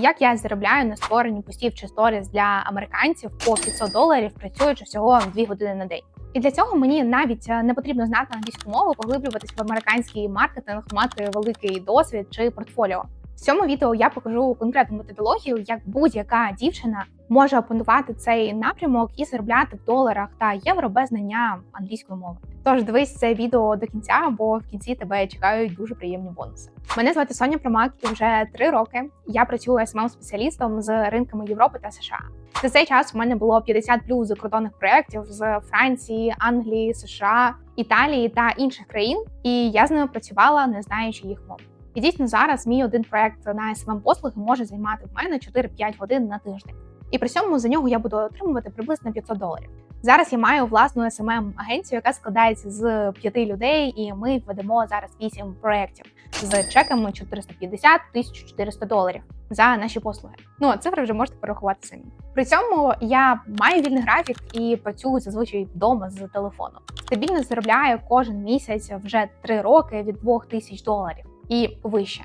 Як я заробляю на створенні постів чи сторіс для американців по 500 доларів, працюючи всього 2 години на день. І для цього мені навіть е, не потрібно знати англійську мову, поглиблюватись в американський маркетинг, мати великий досвід чи портфоліо. Цьому відео я покажу конкретну методологію, як будь-яка дівчина може опанувати цей напрямок і заробляти в доларах та євро без знання англійської мови. Тож дивись це відео до кінця, бо в кінці тебе чекають дуже приємні бонуси. Мене звати Соня Промак, і вже три роки я працюю смм спеціалістом з ринками Європи та США. За цей час у мене було 50 плюс закордонних проєктів з Франції, Англії, США, Італії та інших країн, і я з ними працювала, не знаючи їх мов. І дійсно зараз мій один проект на смм послуги може займати в мене 4-5 годин на тиждень. І при цьому за нього я буду отримувати приблизно 500 доларів. Зараз я маю власну smm агенцію, яка складається з п'яти людей, і ми ведемо зараз вісім проєктів з чеками 450 1400 доларів за наші послуги. Ну а цифри вже можете порахувати самі. При цьому я маю вільний графік і працюю зазвичай вдома з телефону. Стабільно заробляю кожен місяць вже три роки від 2000 доларів і вище.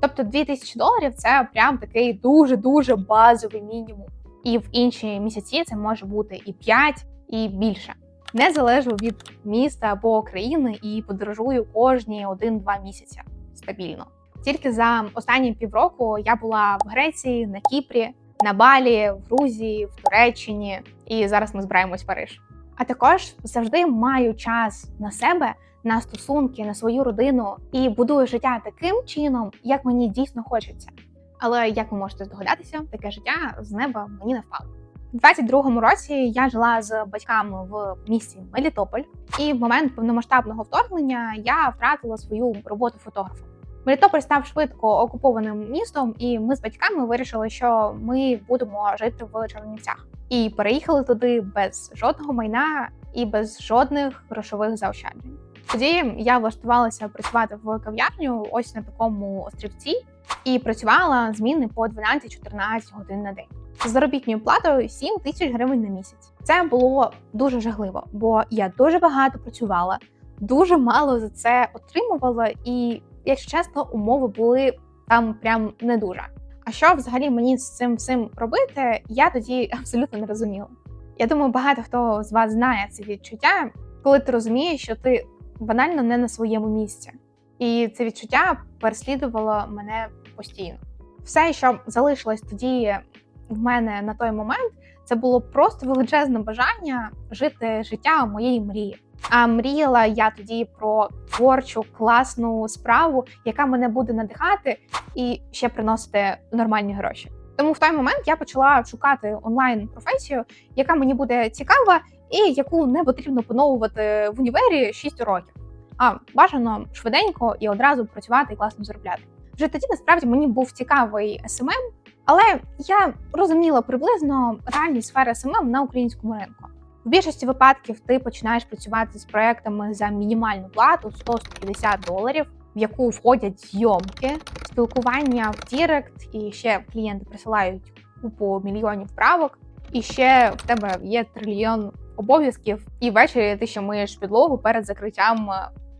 Тобто 2000 доларів це прям такий дуже дуже базовий мінімум. І в інші місяці це може бути і 5, і більше. Не залежу від міста або країни і подорожую кожні 1-2 місяці стабільно. Тільки за останні півроку я була в Греції, на Кіпрі, на Балі, в Грузії, в Туреччині, і зараз ми збираємось в Париж. А також завжди маю час на себе, на стосунки, на свою родину і будую життя таким чином, як мені дійсно хочеться. Але як ви можете здогадатися, таке життя з неба мені не впало. У 22-му році я жила з батьками в місті Мелітополь, і в момент повномасштабного вторгнення я втратила свою роботу фотографа. Мелітополь став швидко окупованим містом, і ми з батьками вирішили, що ми будемо жити в Чернівцях. І переїхали туди без жодного майна і без жодних грошових заощаджень. Тоді я влаштувалася працювати в кав'ярню, ось на такому острівці, і працювала зміни по 12-14 годин на день з заробітною платою 7 тисяч гривень на місяць. Це було дуже жахливо, бо я дуже багато працювала, дуже мало за це отримувала, і, якщо чесно, умови були там прям не дуже. А що взагалі мені з цим всім робити, я тоді абсолютно не розуміла. Я думаю, багато хто з вас знає це відчуття, коли ти розумієш, що ти банально не на своєму місці. І це відчуття переслідувало мене постійно. Все, що залишилось тоді в мене на той момент, це було просто величезне бажання жити життя моєї мрії. А мріяла я тоді про творчу класну справу, яка мене буде надихати і ще приносити нормальні гроші. Тому в той момент я почала шукати онлайн професію, яка мені буде цікава, і яку не потрібно поновувати в універі 6 років. А бажано швиденько і одразу працювати і класно заробляти. Вже тоді насправді мені був цікавий SMM, але я розуміла приблизно реальні сфери SMM на українському ринку. В більшості випадків ти починаєш працювати з проектами за мінімальну плату 100-150 доларів, в яку входять зйомки, спілкування в Дірект, і ще клієнти присилають купу мільйонів правок. І ще в тебе є трильйон обов'язків, і ввечері ти ще миєш підлогу перед закриттям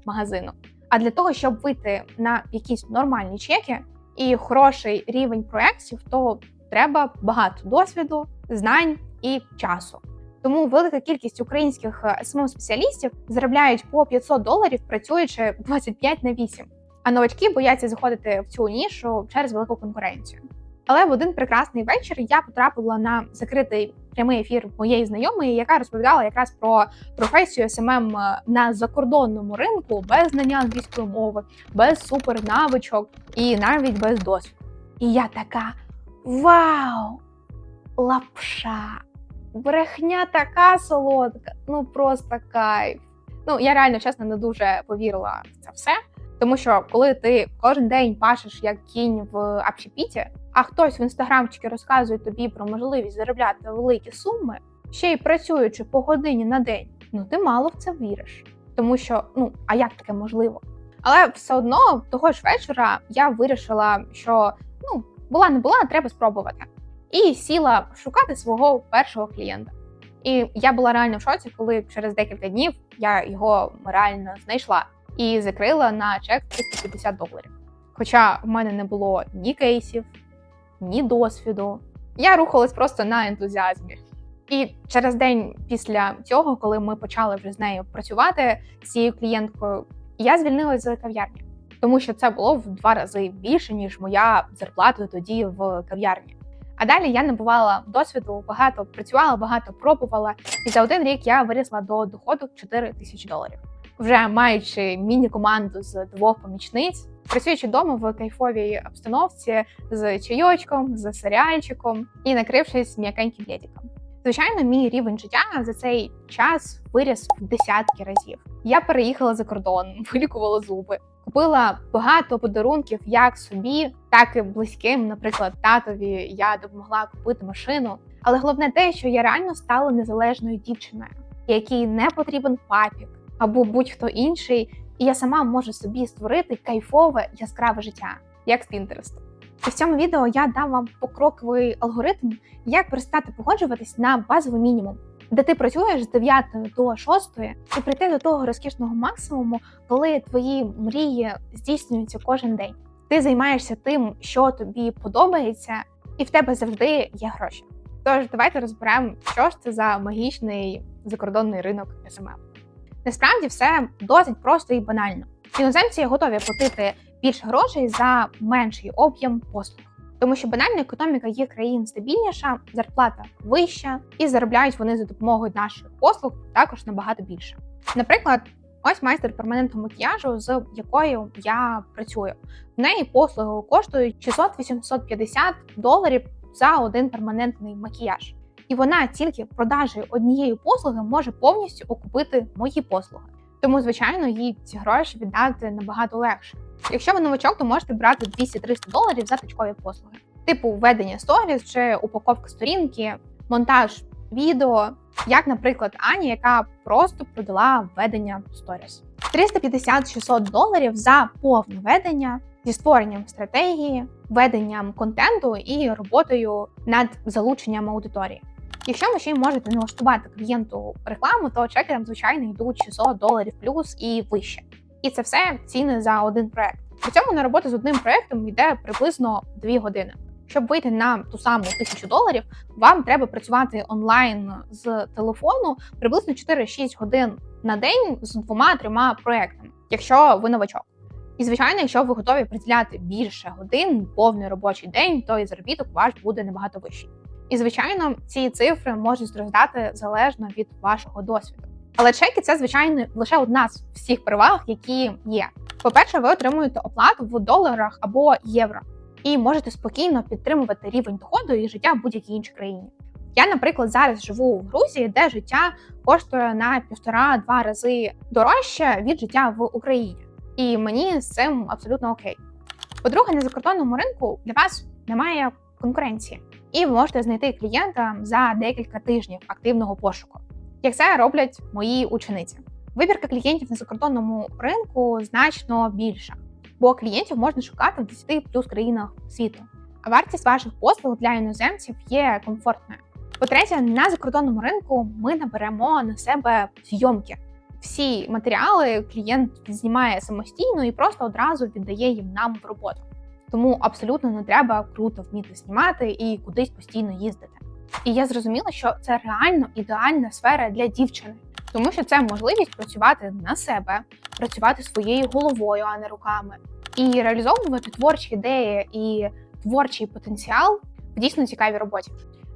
магазину. А для того, щоб вийти на якісь нормальні чеки і хороший рівень проєктів, то треба багато досвіду, знань і часу. Тому велика кількість українських smm спеціалістів заробляють по 500 доларів, працюючи 25 на 8. А новачки бояться заходити в цю нішу через велику конкуренцію. Але в один прекрасний вечір я потрапила на закритий прямий ефір моєї знайомої, яка розповідала якраз про професію СММ на закордонному ринку без знання англійської мови, без супернавичок і навіть без досвіду. І я така: вау! Лапша! Брехня така солодка, ну просто кайф. Ну я реально чесно не дуже повірила в це все. Тому що коли ти кожен день пашеш як кінь в общепіті, а хтось в інстаграмчики розказує тобі про можливість заробляти великі суми, ще й працюючи по годині на день, ну ти мало в це віриш. Тому що ну а як таке можливо? Але все одно того ж вечора я вирішила, що ну була не була, треба спробувати. І сіла шукати свого першого клієнта. І я була реально в шоці, коли через декілька днів я його реально знайшла і закрила на чек 350 доларів. Хоча в мене не було ні кейсів, ні досвіду. Я рухалась просто на ентузіазмі. І через день після цього, коли ми почали вже з нею працювати з цією клієнткою, я звільнилася з кав'ярні, тому що це було в два рази більше ніж моя зарплата тоді в кав'ярні. А далі я набувала досвіду, багато працювала, багато пробувала. І за один рік я вирісла до доходу 4 тисячі доларів, вже маючи міні-команду з двох помічниць, працюючи вдома в кайфовій обстановці з чайочком, з серіальчиком і накрившись м'якеньким плєдіком. Звичайно, мій рівень життя за цей час виріс в десятки разів. Я переїхала за кордон, вилікувала зуби, купила багато подарунків як собі, так і близьким. Наприклад, татові я допомогла купити машину. Але головне те, що я реально стала незалежною дівчиною, якій не потрібен папік або будь-хто інший, і я сама можу собі створити кайфове яскраве життя, як з Pinterest. І в цьому відео я дам вам покроковий алгоритм, як перестати погоджуватись на базовий мінімум, де ти працюєш з 9 до 6 і прийти до того розкішного максимуму, коли твої мрії здійснюються кожен день. Ти займаєшся тим, що тобі подобається, і в тебе завжди є гроші. Тож давайте розберемо, що ж це за магічний закордонний ринок СММ. Насправді все досить просто і банально. Іноземці готові платити більше грошей за менший об'єм послуг. Тому що банальна економіка їх країн стабільніша, зарплата вища, і заробляють вони за допомогою наших послуг також набагато більше. Наприклад, ось майстер перманентного макіяжу, з якою я працюю. В неї послуги коштують 600-850 доларів за один перманентний макіяж. І вона тільки продажею однієї послуги може повністю окупити мої послуги. Тому, звичайно, їй ці гроші віддати набагато легше. Якщо ви новачок, то можете брати 200-300 доларів за точкові послуги, типу введення сторіс чи упаковка сторінки, монтаж відео, як, наприклад, Ані, яка просто продала введення сторіс. 350-600 доларів за повне ведення зі створенням стратегії, веденням контенту і роботою над залученням аудиторії. Якщо ви ще й можете налаштувати клієнту рекламу, то чекерам, звичайно, йдуть 600 доларів плюс і вище. І це все ціни за один проект. При цьому на роботу з одним проектом йде приблизно 2 години. Щоб вийти на ту саму тисячу доларів, вам треба працювати онлайн з телефону приблизно 4-6 годин на день з двома-трьома проектами, якщо ви новачок. І звичайно, якщо ви готові приділяти більше годин, повний робочий день, то і заробіток ваш буде набагато вищий. І звичайно, ці цифри можуть зростати залежно від вашого досвіду. Але чеки це звичайно лише одна з всіх переваг, які є. По-перше, ви отримуєте оплату в доларах або євро, і можете спокійно підтримувати рівень доходу і життя в будь-якій іншій країні. Я, наприклад, зараз живу в Грузії, де життя коштує на півтора-два рази дорожче від життя в Україні, і мені з цим абсолютно окей. По-друге, на закордонному ринку для вас немає конкуренції, і ви можете знайти клієнта за декілька тижнів активного пошуку, як це роблять мої учениці. Вибірка клієнтів на закордонному ринку значно більша, бо клієнтів можна шукати в 10 плюс країнах світу. А вартість ваших послуг для іноземців є комфортною. По-третє, на закордонному ринку ми наберемо на себе зйомки. Всі матеріали клієнт знімає самостійно і просто одразу віддає їм нам в роботу. Тому абсолютно не треба круто вміти знімати і кудись постійно їздити. І я зрозуміла, що це реально ідеальна сфера для дівчини, тому що це можливість працювати на себе, працювати своєю головою, а не руками, і реалізовувати творчі ідеї і творчий потенціал в дійсно цікавій роботі.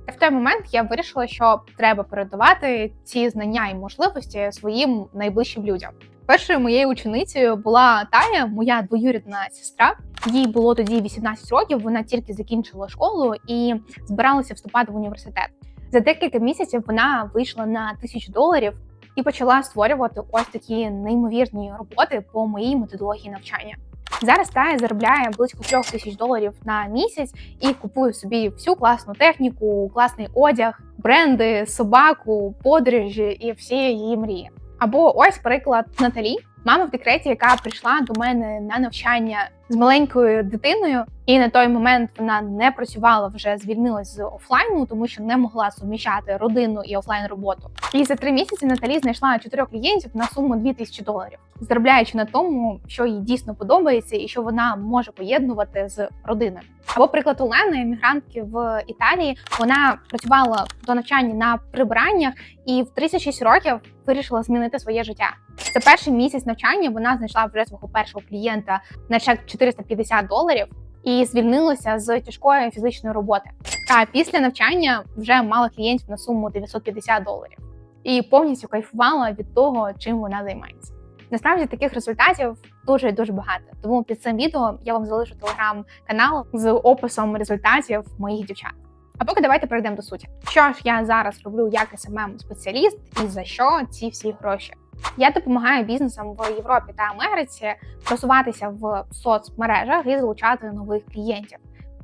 В той момент я вирішила, що треба передавати ці знання і можливості своїм найближчим людям. Першою моєю ученицею була Тая, моя двоюрідна сестра. Їй було тоді 18 років. Вона тільки закінчила школу і збиралася вступати в університет. За декілька місяців вона вийшла на тисячу доларів і почала створювати ось такі неймовірні роботи по моїй методології навчання. Зараз Тая заробляє близько трьох тисяч доларів на місяць і купує собі всю класну техніку, класний одяг, бренди, собаку, подорожі і всі її мрії. Або ось приклад Наталі, Мама в декреті, яка прийшла до мене на навчання з маленькою дитиною, і на той момент вона не працювала вже звільнилась з офлайну, тому що не могла суміщати родину і офлайн роботу. І за три місяці Наталі знайшла чотирьох клієнтів на суму 2000 доларів, заробляючи на тому, що їй дійсно подобається, і що вона може поєднувати з родиною. Або приклад Олени, емігрантки в Італії. Вона працювала до навчання на прибираннях і в 36 років вирішила змінити своє життя. За перший місяць навчання вона знайшла вже свого першого клієнта на чек 450 доларів і звільнилася з тяжкої фізичної роботи. А після навчання вже мала клієнтів на суму 950 доларів і повністю кайфувала від того, чим вона займається. Насправді таких результатів дуже дуже багато. Тому під цим відео я вам залишу телеграм-канал з описом результатів моїх дівчат. А поки давайте перейдемо до суті. Що ж я зараз роблю як smm спеціаліст і за що ці всі гроші? Я допомагаю бізнесам в Європі та Америці просуватися в соцмережах і залучати нових клієнтів,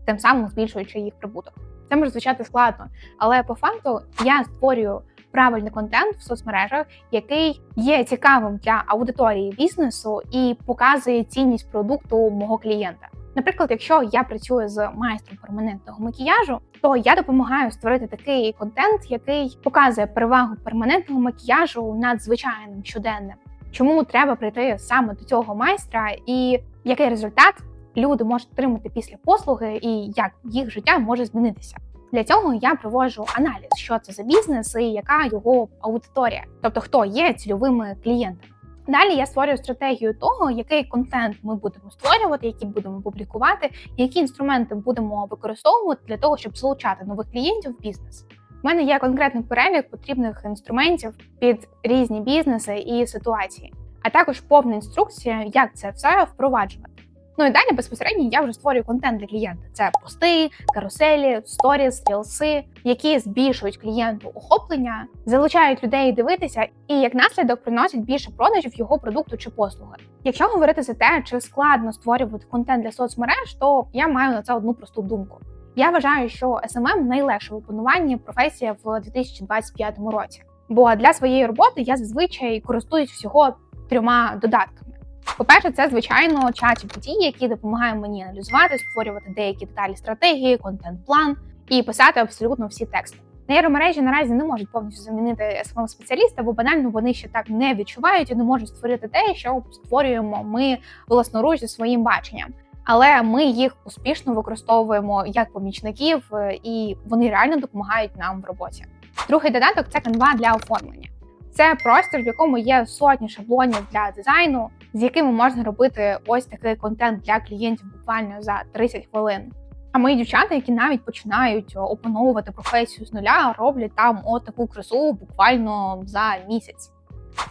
тим самим збільшуючи їх прибуток. Це може звучати складно, але по факту я створюю правильний контент в соцмережах, який є цікавим для аудиторії бізнесу і показує цінність продукту мого клієнта. Наприклад, якщо я працюю з майстром перманентного макіяжу, то я допомагаю створити такий контент, який показує перевагу перманентного макіяжу над звичайним щоденним. Чому треба прийти саме до цього майстра, і який результат люди можуть отримати після послуги, і як їх життя може змінитися. Для цього я проводжу аналіз, що це за бізнес і яка його аудиторія, тобто хто є цільовими клієнтами. Далі я створюю стратегію того, який контент ми будемо створювати, які будемо публікувати, які інструменти будемо використовувати для того, щоб залучати нових клієнтів в бізнес. У мене є конкретний перелік потрібних інструментів під різні бізнеси і ситуації, а також повна інструкція, як це все впроваджувати. Ну і далі безпосередньо я вже створюю контент для клієнта. Це пости, каруселі, сторіс, рілси, які збільшують клієнту охоплення, залучають людей дивитися, і як наслідок приносять більше продажів його продукту чи послуги. Якщо говорити за те, чи складно створювати контент для соцмереж, то я маю на це одну просту думку. Я вважаю, що SMM – найлегше в опануванні професія в 2025 році. Бо для своєї роботи я зазвичай користуюсь всього трьома додатками. По-перше, це звичайно чат GPT, який допомагає мені аналізувати, створювати деякі деталі стратегії, контент-план і писати абсолютно всі тексти. Нейромережі наразі не можуть повністю замінити smm спеціаліста, бо банально вони ще так не відчувають і не можуть створити те, що створюємо ми власноруч зі своїм баченням. Але ми їх успішно використовуємо як помічників, е, і вони реально допомагають нам в роботі. Другий додаток це канва для оформлення. Це простір, в якому є сотні шаблонів для дизайну, з якими можна робити ось такий контент для клієнтів буквально за 30 хвилин. А мої дівчата, які навіть починають опановувати професію з нуля, роблять там от таку красу буквально за місяць.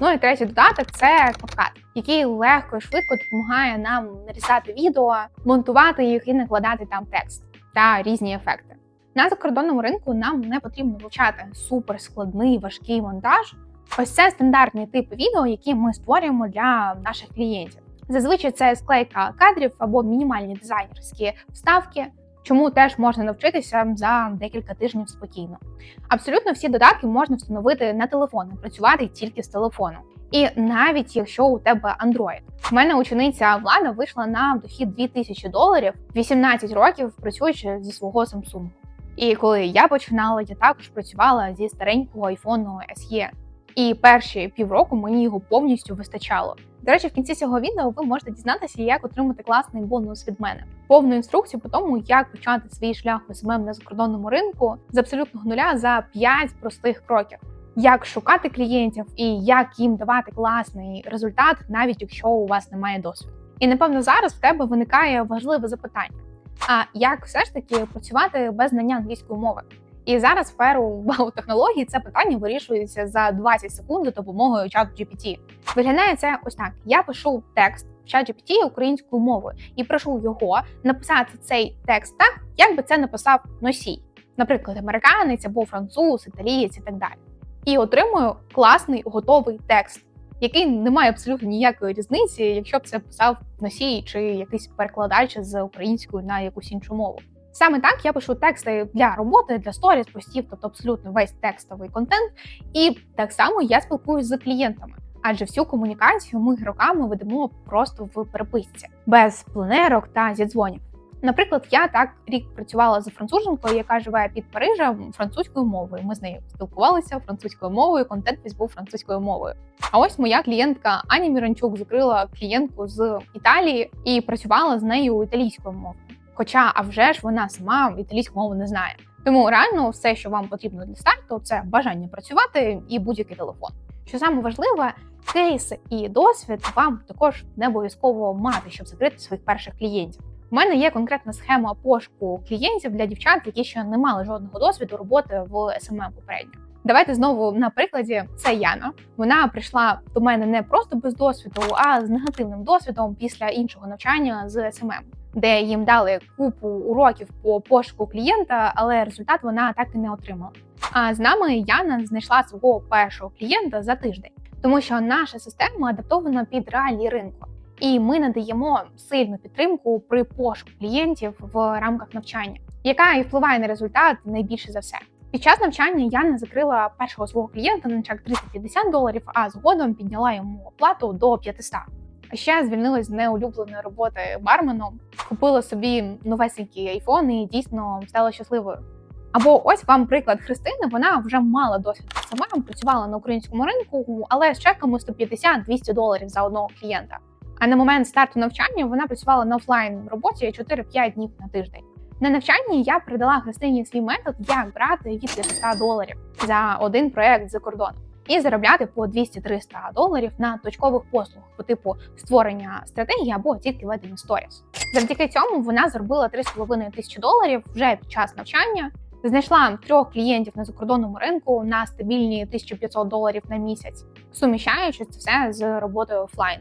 Ну і третій додаток це CapCut, який легко і швидко допомагає нам нарізати відео, монтувати їх і накладати там текст та різні ефекти. На закордонному ринку нам не потрібно вивчати суперскладний важкий монтаж. Ось це стандартний тип відео, які ми створюємо для наших клієнтів. Зазвичай це склейка кадрів або мінімальні дизайнерські вставки, чому теж можна навчитися за декілька тижнів спокійно. Абсолютно всі додатки можна встановити на телефон, працювати тільки з телефону. І навіть якщо у тебе Android. У мене учениця влада вийшла на дохід 2000 доларів 18 років, працюючи зі свого Samsung. І коли я починала, я також працювала зі старенького iPhone SE. І перші півроку мені його повністю вистачало. До речі, в кінці цього відео ви можете дізнатися, як отримати класний бонус від мене. Повну інструкцію по тому, як почати свій шлях СММ на закордонному ринку з абсолютного нуля за 5 простих кроків. Як шукати клієнтів і як їм давати класний результат, навіть якщо у вас немає досвіду. І напевно зараз в тебе виникає важливе запитання: а як все ж таки працювати без знання англійської мови? І зараз сферу технологій це питання вирішується за 20 секунд за допомогою чату GPT. Виглядає це ось так: я пишу текст в чат українською мовою і прошу його написати цей текст так, як би це написав носій, наприклад, американець або француз, італієць і так далі. І отримую класний готовий текст, який не має абсолютно ніякої різниці, якщо б це писав носій чи якийсь перекладач з української на якусь іншу мову. Саме так я пишу тексти для роботи, для сторіс, постів, тобто абсолютно весь текстовий контент. І так само я спілкуюсь з клієнтами. Адже всю комунікацію ми роками ведемо просто в переписці, без планерок та зідзвонів. Наприклад, я так рік працювала з француженкою, яка живе під Парижем французькою мовою. Ми з нею спілкувалися французькою мовою, контент весь був французькою мовою. А ось моя клієнтка Аня Міранчук закрила клієнтку з Італії і працювала з нею італійською мовою. Хоча, а вже ж вона сама італійську мову не знає. Тому реально все, що вам потрібно для старту, це бажання працювати і будь-який телефон. Що саме важливе, кейси і досвід вам також не обов'язково мати, щоб закрити своїх перших клієнтів. У мене є конкретна схема пошуку клієнтів для дівчат, які ще не мали жодного досвіду роботи в SMM попередньо. Давайте знову на прикладі. Це Яна. Вона прийшла до мене не просто без досвіду, а з негативним досвідом після іншого навчання з SMM, де їм дали купу уроків по пошуку клієнта, але результат вона так і не отримала. А з нами Яна знайшла свого першого клієнта за тиждень, тому що наша система адаптована під реалії ринку. І ми надаємо сильну підтримку при пошуку клієнтів в рамках навчання, яка і впливає на результат найбільше за все. Під час навчання Яна закрила першого свого клієнта на чек 350 доларів, а згодом підняла йому оплату до 500. А ще звільнилась з неулюбленої роботи барменом, купила собі новесенький айфон і дійсно стала щасливою. Або ось вам приклад Христини. Вона вже мала досвід сама, працювала на українському ринку, але з чеками 150-200 доларів за одного клієнта. А на момент старту навчання вона працювала на офлайн роботі 4-5 днів на тиждень. На навчанні я передала Христині свій метод, як брати від 500 доларів за один проект за кордоном і заробляти по 200-300 доларів на точкових послугах по типу створення стратегії або тільки ведення сторіс. Завдяки цьому вона заробила 3,5 тисячі доларів вже під час навчання. Знайшла трьох клієнтів на закордонному ринку на стабільні 1500 доларів на місяць, суміщаючи це все з роботою офлайн.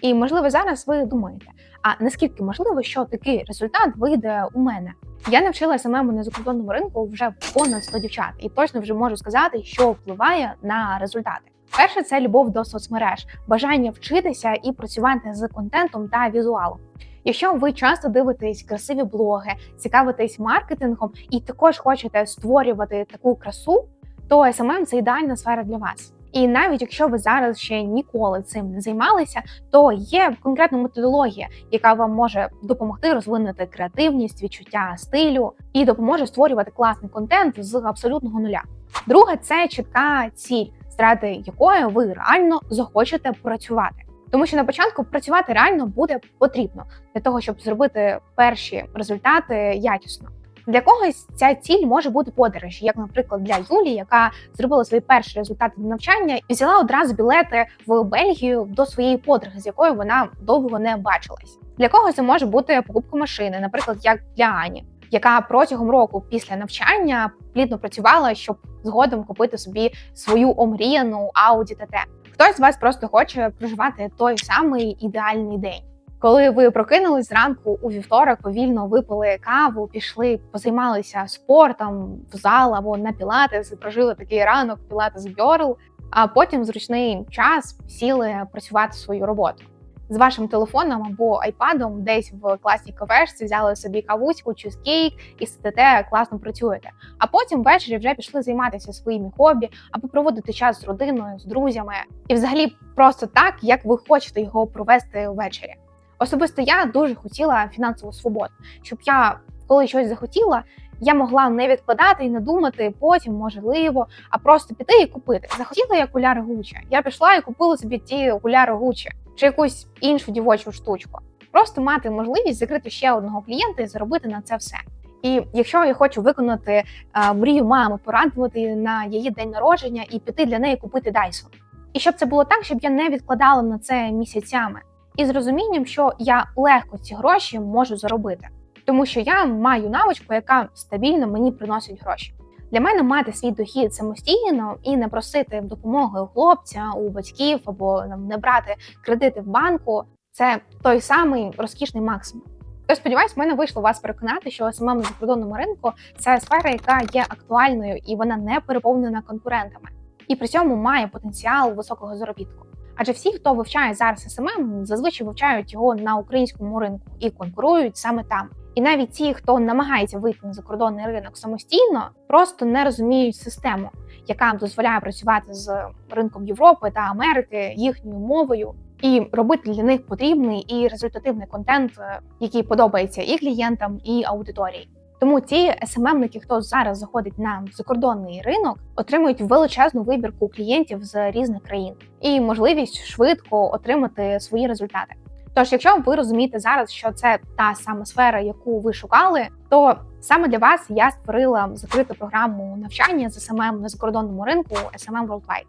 І можливо зараз ви думаєте, а наскільки можливо, що такий результат вийде у мене? Я навчила самому на закордонному ринку вже понад 100 дівчат, і точно вже можу сказати, що впливає на результати. Перше це любов до соцмереж, бажання вчитися і працювати з контентом та візуалом. Якщо ви часто дивитесь красиві блоги, цікавитесь маркетингом і також хочете створювати таку красу, то SMM – це ідеальна сфера для вас. І навіть якщо ви зараз ще ніколи цим не займалися, то є конкретна методологія, яка вам може допомогти розвинути креативність, відчуття стилю і допоможе створювати класний контент з абсолютного нуля. Друге, це чітка ціль, заради якої ви реально захочете працювати. Тому що на початку працювати реально буде потрібно для того, щоб зробити перші результати якісно. Для когось ця ціль може бути подорож, як, наприклад, для Юлі, яка зробила свої перші результати навчання і взяла одразу білети в Бельгію до своєї подруги, з якою вона довго не бачилась. Для когось це може бути покупка машини, наприклад, як для Ані, яка протягом року після навчання плідно працювала, щоб згодом купити собі свою омріяну Audi TT. Хтось з вас просто хоче проживати той самий ідеальний день. Коли ви прокинулись зранку у вівторок, повільно випили каву, пішли, позаймалися спортом в зал або на пілатес, прожили такий ранок пілатес Girl, а потім в зручний час сіли працювати свою роботу. З вашим телефоном або айпадом десь в класній кафешці взяли собі кавуську, чизкейк і сидите, класно працюєте. А потім ввечері вже пішли займатися своїми хобі або проводити час з родиною, з друзями, і взагалі просто так, як ви хочете його провести ввечері. Особисто я дуже хотіла фінансову свободу, щоб я, коли щось захотіла, я могла не відкладати і не думати потім, можливо, а просто піти і купити. Захотіла я окуляри Гуччі, Я пішла і купила собі ті окуляри Гуччі чи якусь іншу дівочу штучку. Просто мати можливість закрити ще одного клієнта і заробити на це все. І якщо я хочу виконати а, мрію мами, порадувати на її день народження і піти для неї купити Dyson. І щоб це було так, щоб я не відкладала на це місяцями і з розумінням, що я легко ці гроші можу заробити, тому що я маю навичку, яка стабільно мені приносить гроші. Для мене мати свій дохід самостійно і не просити допомоги у хлопця, у батьків або не брати кредити в банку це той самий розкішний максимум. Я сподіваюсь, в мене вийшло вас переконати, що самому закордонному ринку це сфера, яка є актуальною і вона не переповнена конкурентами, і при цьому має потенціал високого заробітку. Адже всі, хто вивчає зараз СММ, зазвичай вивчають його на українському ринку і конкурують саме там. І навіть ті, хто намагається вийти на закордонний ринок самостійно, просто не розуміють систему, яка дозволяє працювати з ринком Європи та Америки їхньою мовою, і робити для них потрібний і результативний контент, е, який подобається і клієнтам, і аудиторії. Тому ті СММники, хто зараз заходить на закордонний ринок, отримують величезну вибірку клієнтів з різних країн і можливість швидко отримати свої результати. Тож, якщо ви розумієте зараз, що це та сама сфера, яку ви шукали, то саме для вас я створила закриту програму навчання з СММ на закордонному ринку SMM Worldwide.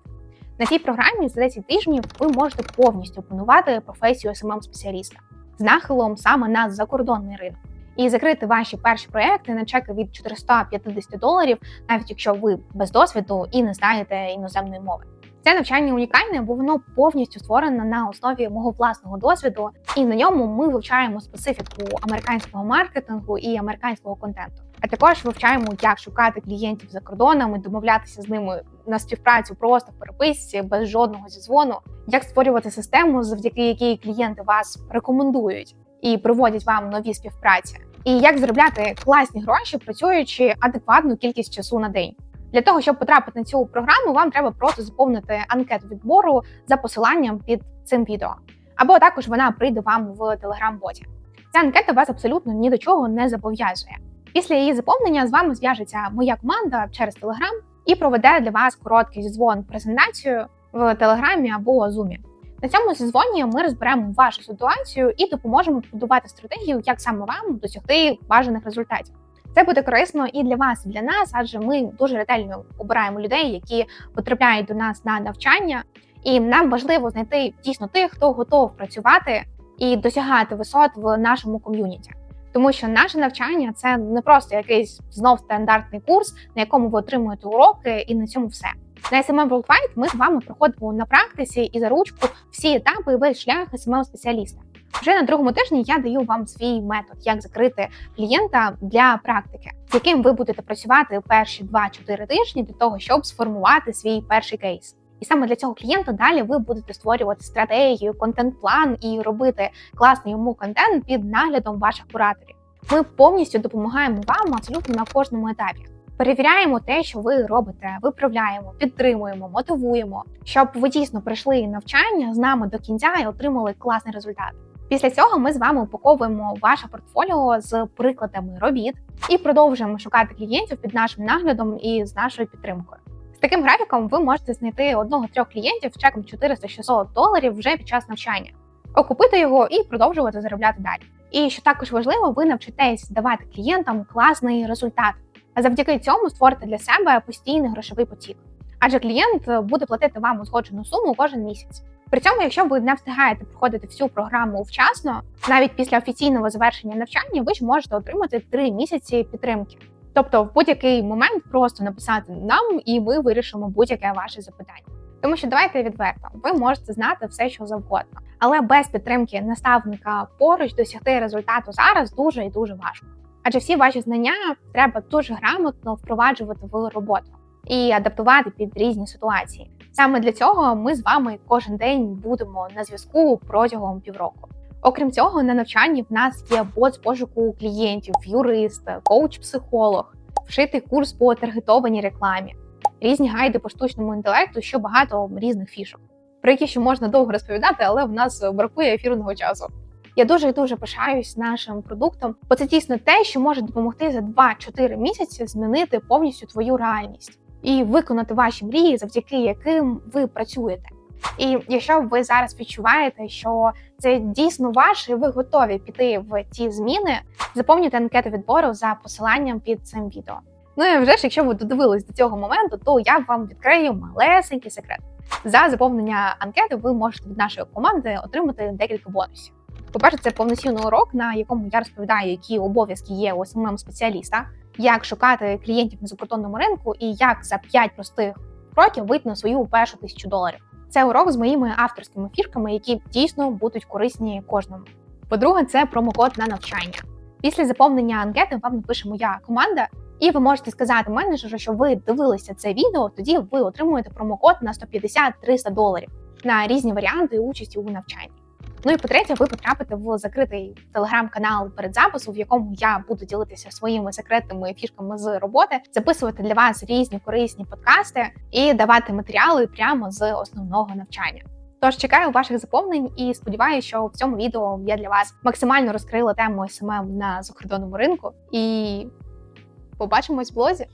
На цій програмі за 10 тижнів ви можете повністю опанувати професію smm спеціаліста з нахилом саме на закордонний ринок і закрити ваші перші проекти на чеки від 450 доларів, навіть якщо ви без досвіду і не знаєте іноземної мови. Це навчання унікальне, бо воно повністю створене на основі мого власного досвіду, і на ньому ми вивчаємо специфіку американського маркетингу і американського контенту. А також вивчаємо, як шукати клієнтів за кордоном і домовлятися з ними на співпрацю просто в переписці, без жодного зізвону, як створювати систему, завдяки якій клієнти вас рекомендують і приводять вам нові співпраці, і як заробляти класні гроші, працюючи адекватну кількість часу на день. Для того щоб потрапити на цю програму, вам треба просто заповнити анкету відбору за посиланням під цим відео, або також вона прийде вам в телеграм-боті. Ця анкета вас абсолютно ні до чого не зобов'язує. Після її заповнення з вами зв'яжеться моя команда через телеграм і проведе для вас короткий зізвон презентацію в телеграмі або зумі. На цьому зізвоні ми розберемо вашу ситуацію і допоможемо побудувати стратегію, як саме вам досягти бажаних результатів. Це буде корисно і для вас, і для нас, адже ми дуже ретельно обираємо людей, які потрапляють до нас на навчання, і нам важливо знайти дійсно тих, хто готов працювати і досягати висот в нашому ком'юніті. Тому що наше навчання це не просто якийсь знов стандартний курс, на якому ви отримуєте уроки, і на цьому все. На SMM Worldwide ми з вами проходимо на практиці і за ручку всі етапи і весь шлях smm спеціаліста. Вже на другому тижні я даю вам свій метод, як закрити клієнта для практики, з яким ви будете працювати перші 2-4 тижні для того, щоб сформувати свій перший кейс. І саме для цього клієнта далі ви будете створювати стратегію, контент-план і робити класний йому контент під наглядом ваших кураторів. Ми повністю допомагаємо вам абсолютно на кожному етапі. Перевіряємо те, що ви робите, виправляємо, підтримуємо, мотивуємо, щоб ви дійсно пройшли навчання з нами до кінця і отримали класний результат. Після цього ми з вами упаковуємо ваше портфоліо з прикладами робіт і продовжуємо шукати клієнтів під нашим наглядом і з нашою підтримкою. З таким графіком ви можете знайти одного-трьох клієнтів чеком 400-600 доларів вже під час навчання, окупити його і продовжувати заробляти далі. І що також важливо, ви навчитесь давати клієнтам класний результат а завдяки цьому створити для себе постійний грошовий потік. Адже клієнт буде платити вам узгоджену суму кожен місяць. При цьому, якщо ви не встигаєте проходити всю програму вчасно, навіть після офіційного завершення навчання, ви ж можете отримати 3 місяці підтримки. Тобто, в будь-який момент просто написати нам, і ми вирішимо будь-яке ваше запитання. Тому що давайте відверто, ви можете знати все, що завгодно, але без підтримки наставника поруч досягти результату зараз дуже і дуже важко адже всі ваші знання треба дуже грамотно впроваджувати в роботу і адаптувати під різні ситуації. Саме для цього ми з вами кожен день будемо на зв'язку протягом півроку. Окрім цього, на навчанні в нас є бот з пошуку клієнтів, юрист, коуч-психолог, вшитий курс по таргетованій рекламі, різні гайди по штучному інтелекту, що багато різних фішок, про які ще можна довго розповідати, але в нас бракує ефірного часу. Я дуже дуже пишаюсь нашим продуктом, бо це дійсно те, що може допомогти за 2-4 місяці змінити повністю твою реальність і виконати ваші мрії, завдяки яким ви працюєте. І якщо ви зараз відчуваєте, що це дійсно ваше, і ви готові піти в ті зміни, заповнюйте анкету відбору за посиланням під цим відео. Ну і вже ж, якщо ви додивились до цього моменту, то я вам відкрию малесенький секрет. За заповнення анкети ви можете від нашої команди отримати декілька бонусів. По-перше, це повноцінний урок, на якому я розповідаю, які обов'язки є у самому спеціаліста, як шукати клієнтів на закордонному ринку і як за 5 простих кроків вийти на свою першу тисячу доларів. Це урок з моїми авторськими фішками, які дійсно будуть корисні кожному. По-друге, це промокод на навчання. Після заповнення анкети вам напише моя команда, і ви можете сказати менеджеру, що ви дивилися це відео. Тоді ви отримуєте промокод на 150-300 доларів на різні варіанти участі у навчанні. Ну і по-третє, ви потрапите в закритий телеграм-канал перед записом, в якому я буду ділитися своїми секретами фішками з роботи, записувати для вас різні корисні подкасти і давати матеріали прямо з основного навчання. Тож чекаю ваших заповнень і сподіваюся, що в цьому відео я для вас максимально розкрила тему СММ на закордонному ринку. І побачимось в блозі.